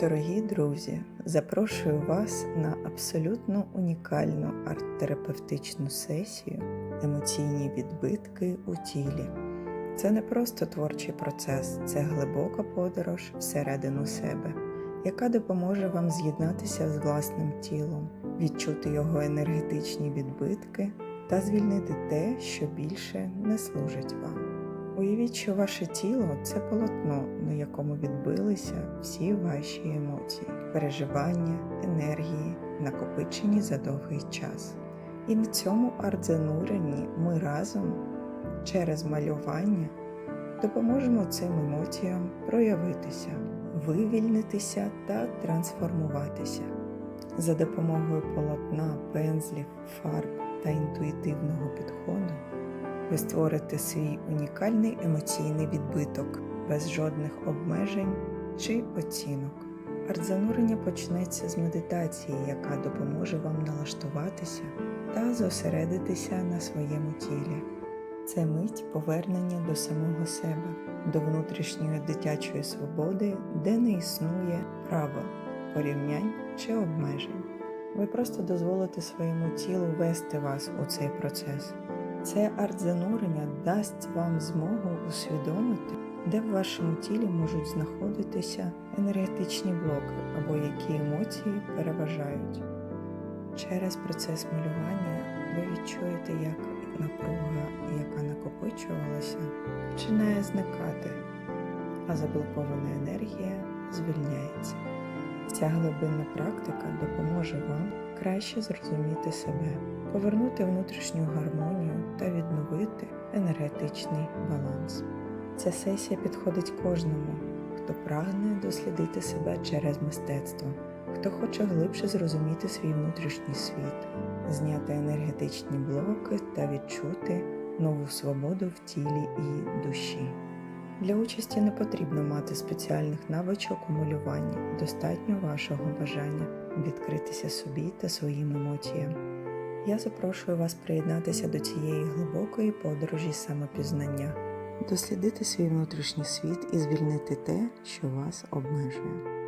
Дорогі друзі, запрошую вас на абсолютно унікальну арт-терапевтичну сесію Емоційні відбитки у тілі. Це не просто творчий процес, це глибока подорож всередину себе, яка допоможе вам з'єднатися з власним тілом, відчути його енергетичні відбитки та звільнити те, що більше не служить вам. Уявіть, що ваше тіло це полотно, на якому відбилися всі ваші емоції, переживання, енергії, накопичені за довгий час. І на цьому арт-зануренні ми разом через малювання допоможемо цим емоціям проявитися, вивільнитися та трансформуватися. За допомогою полотна, пензлів, фарб та інтуїтивного підходу ви створите свій унікальний емоційний відбиток без жодних обмежень чи оцінок. Арт-занурення почнеться з медитації, яка допоможе вам налаштуватися та зосередитися на своєму тілі. Це мить повернення до самого себе, до внутрішньої дитячої свободи, де не існує правил, порівнянь чи обмежень. Ви просто дозволите своєму тілу вести вас у цей процес. Це арт-занурення дасть вам змогу усвідомити, де в вашому тілі можуть знаходитися енергетичні блоки або які емоції переважають. Через процес малювання ви відчуєте, як напруга, яка накопичувалася, починає зникати, а заблокована енергія звільняється. Ця глибинна практика допоможе вам краще зрозуміти себе, повернути внутрішню гармонію та відновити енергетичний баланс. Ця сесія підходить кожному, хто прагне дослідити себе через мистецтво, хто хоче глибше зрозуміти свій внутрішній світ, зняти енергетичні блоки та відчути нову свободу в тілі і душі. Для участі не потрібно мати спеціальних навичок у достатньо вашого бажання відкритися собі та своїм емоціям. Я запрошую вас приєднатися до цієї глибокої подорожі самопізнання, дослідити свій внутрішній світ і звільнити те, що вас обмежує.